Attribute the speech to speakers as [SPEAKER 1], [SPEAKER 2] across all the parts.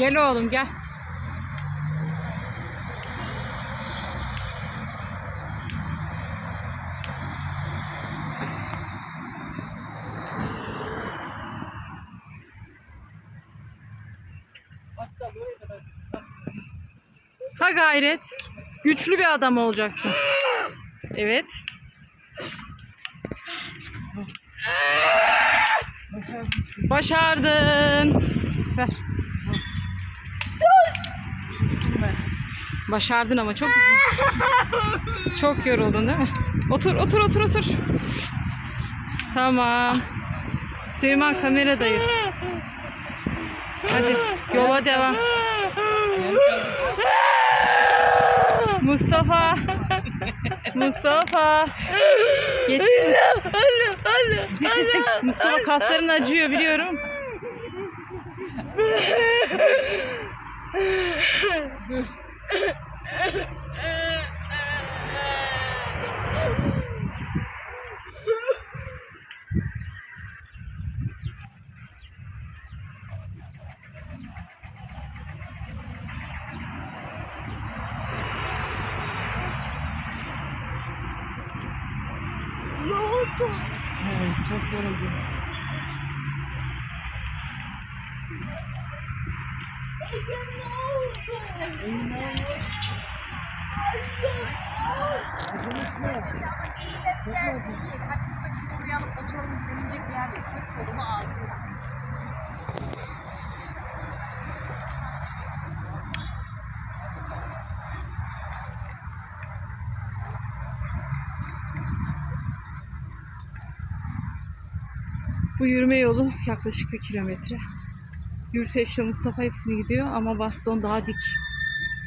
[SPEAKER 1] Gel oğlum gel. Ha gayret. Güçlü bir adam olacaksın. Evet. Başardın. Ver. Başardın ama çok çok yoruldun değil mi? Otur otur otur otur. Tamam. Süleyman kameradayız. Hadi yola devam. Mustafa. Mustafa. Geçti. Mustafa kasların acıyor biliyorum.
[SPEAKER 2] Evet, çok yoruldum.
[SPEAKER 1] Bu yürüme yolu yaklaşık bir kilometre. Yürüteçle Mustafa hepsini gidiyor ama baston daha dik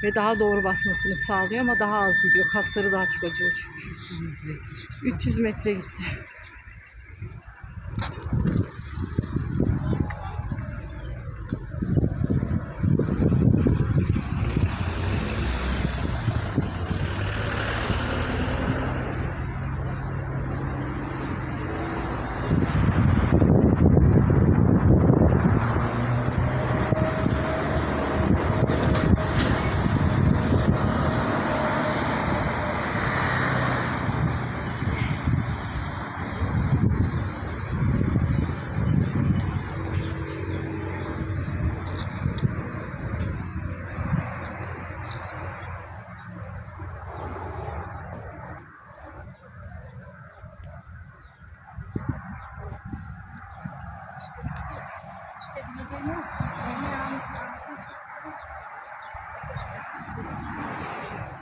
[SPEAKER 1] ve daha doğru basmasını sağlıyor ama daha az gidiyor. Kasları daha çok acıyor çünkü. 300 metre gitti.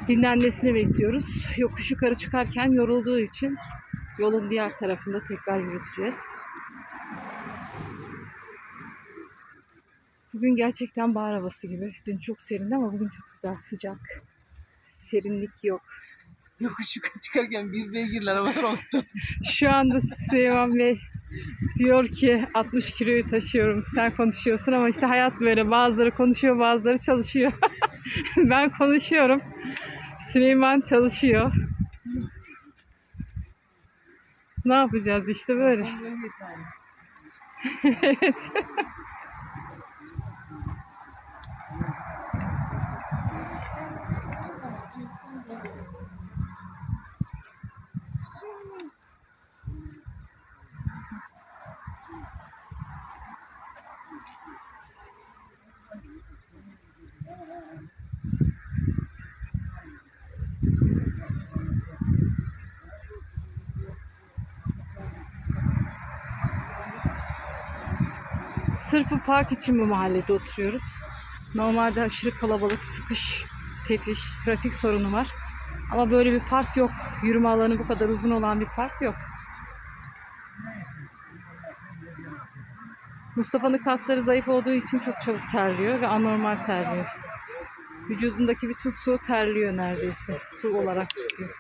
[SPEAKER 1] Dinlenmesini bekliyoruz. Yokuş yukarı çıkarken yorulduğu için yolun diğer tarafında tekrar yürüteceğiz. Bugün gerçekten bahar havası gibi. Dün çok serindi ama bugün çok güzel sıcak. Serinlik yok.
[SPEAKER 2] Yokuş yukarı çıkarken bir beygirler arabasına oturttum.
[SPEAKER 1] Şu anda Süleyman Bey diyor ki 60 kiloyu taşıyorum. Sen konuşuyorsun ama işte hayat böyle. Bazıları konuşuyor, bazıları çalışıyor. ben konuşuyorum. Süleyman çalışıyor. Ne yapacağız işte böyle. evet. Sırf bu park için bu mahallede oturuyoruz. Normalde aşırı kalabalık, sıkış, tepiş, trafik sorunu var. Ama böyle bir park yok. Yürüme alanı bu kadar uzun olan bir park yok. Mustafa'nın kasları zayıf olduğu için çok çabuk terliyor ve anormal terliyor. Vücudundaki bütün su terliyor neredeyse. Su olarak çıkıyor.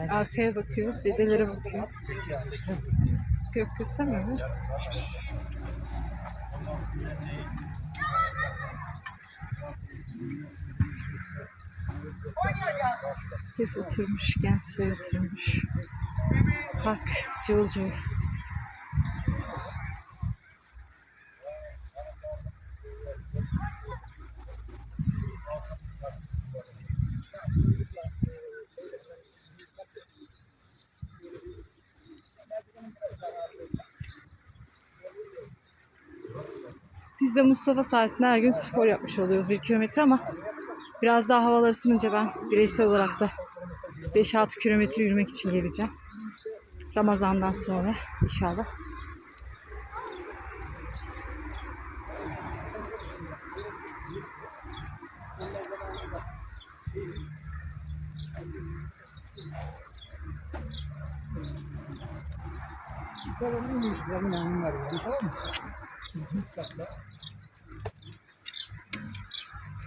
[SPEAKER 1] Arkaya bakıyor, dedelere bakıyor. Yok göstermiyor mu? Herkes oturmuş, gençler oturmuş. Park cıvıl cıvıl. Mustafa sayesinde her gün spor yapmış oluyoruz bir kilometre ama biraz daha havalar ısınınca ben bireysel olarak da 5-6 kilometre yürümek için geleceğim. Ramazan'dan sonra inşallah.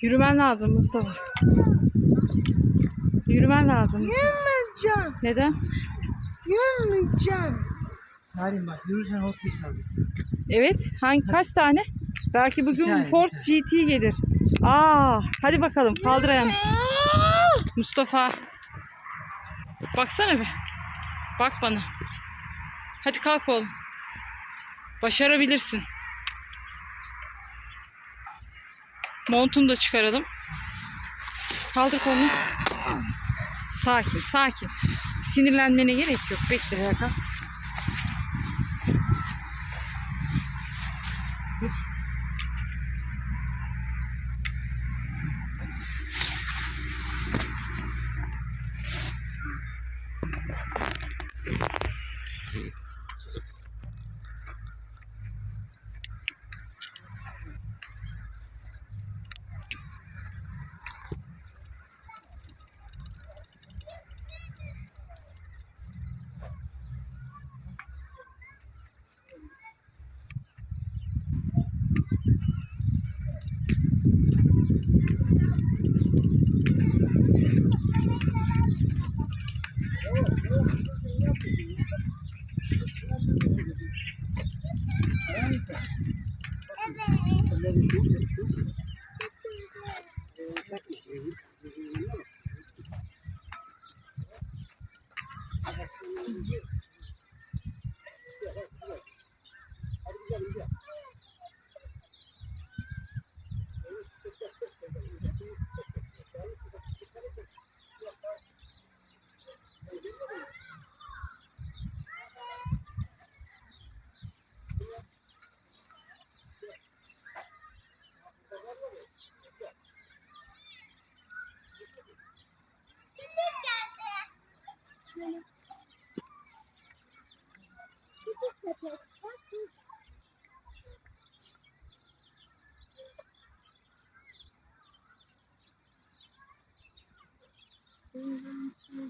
[SPEAKER 1] Yürümen lazım Mustafa. Yürümen lazım.
[SPEAKER 3] Yürümeyeceğim.
[SPEAKER 1] Neden?
[SPEAKER 3] Yürümeyeceğim.
[SPEAKER 2] Salim bak yürürsen Hot Wheels alacağız.
[SPEAKER 1] Evet. Hangi kaç tane? Belki bugün
[SPEAKER 2] tane,
[SPEAKER 1] Ford GT gelir. Aa, hadi bakalım kaldır ayağını. Mustafa. Baksana bir. Bak bana. Hadi kalk oğlum. Başarabilirsin. Montunu da çıkaralım. Kaldır kolunu. Sakin, sakin. Sinirlenmene gerek yok. Bekle Hakan. Thank Evet. Mm-hmm.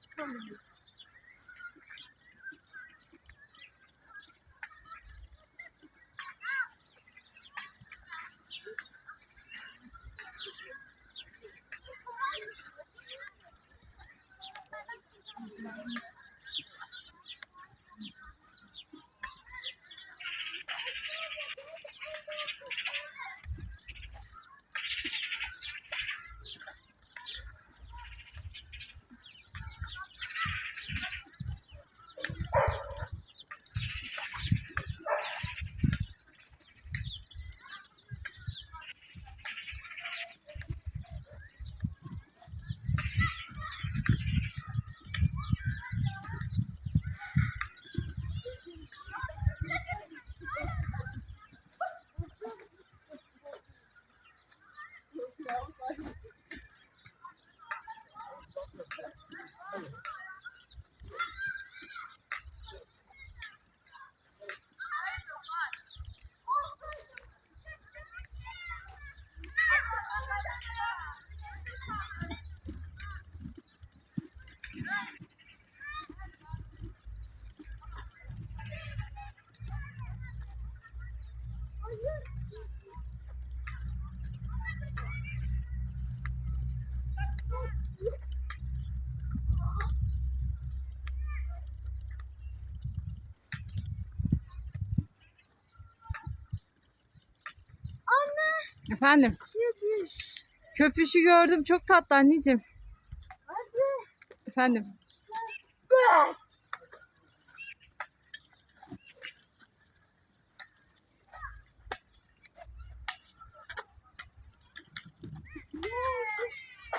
[SPEAKER 1] hiç kalmıyor. Efendim? Köpüşü gördüm. Çok tatlı anneciğim. Efendim?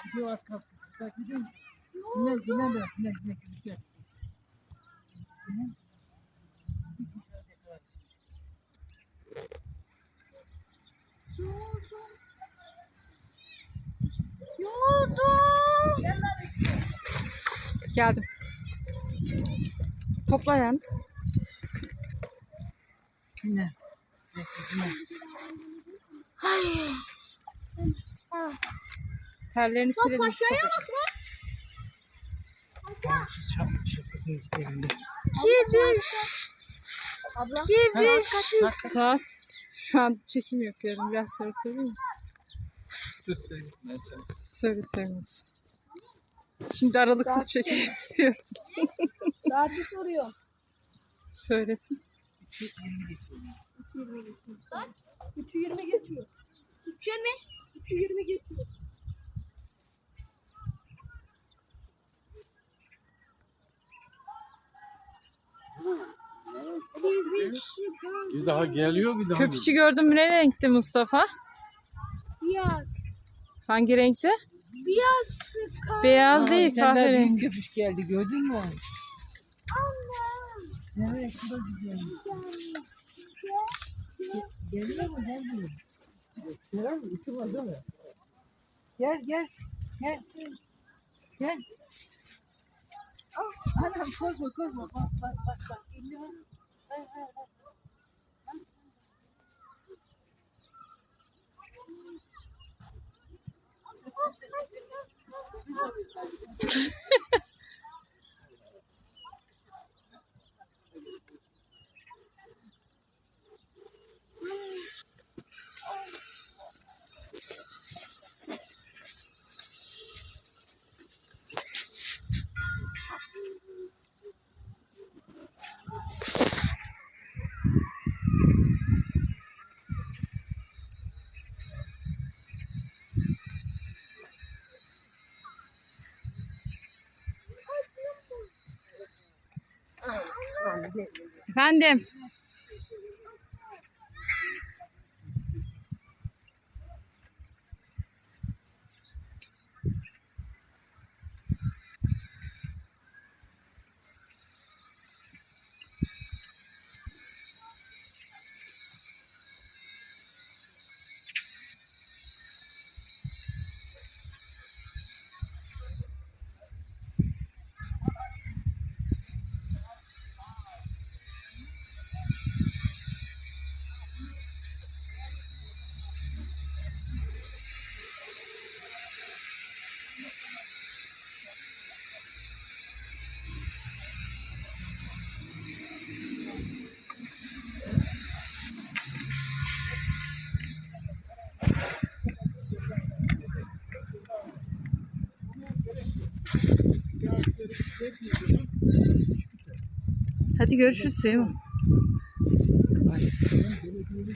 [SPEAKER 2] Gidiyor az kalktı. Bak gidiyor? Dinlen, dinlen biraz. Dinlen, dinlen. Gel. Dinlen. Bir kuş biraz yakalarsın.
[SPEAKER 1] Geldim. Topla yani.
[SPEAKER 2] Dinlen. Bekle, dinlen.
[SPEAKER 1] Terlerini silelim. Mustafa'cığım.
[SPEAKER 2] Şu çap, şapkasının içlerinde.
[SPEAKER 1] Saat. Şu an çekim yapıyorum. Biraz mi?
[SPEAKER 2] Dur söyleyeyim ben sana.
[SPEAKER 1] Söyle söylemez. Şimdi aralıksız çekim yapıyorum.
[SPEAKER 3] Saati soruyor.
[SPEAKER 1] Söylesin.
[SPEAKER 2] Çok yeni geçiyor.
[SPEAKER 3] 3'ü 20 geçiyor. 3 mi? 3'ü 20 geçiyor.
[SPEAKER 4] Bir daha geliyor bir daha.
[SPEAKER 1] Köpüşü gördün mü? Ne renkti Mustafa?
[SPEAKER 3] Beyaz.
[SPEAKER 1] Hangi renkti?
[SPEAKER 3] Beyaz.
[SPEAKER 1] Beyaz değil kahverengi.
[SPEAKER 2] köpüş geldi gördün mü? Evet bu da güzel. Geliyor mu? Gel değil mi? Gel gel. Gel. Gel. Anam korkma korkma. Bak bak bak bak. İndi mi? Hay hay hay.
[SPEAKER 1] Efendim. Hadi görüşürüz.
[SPEAKER 2] Hadi.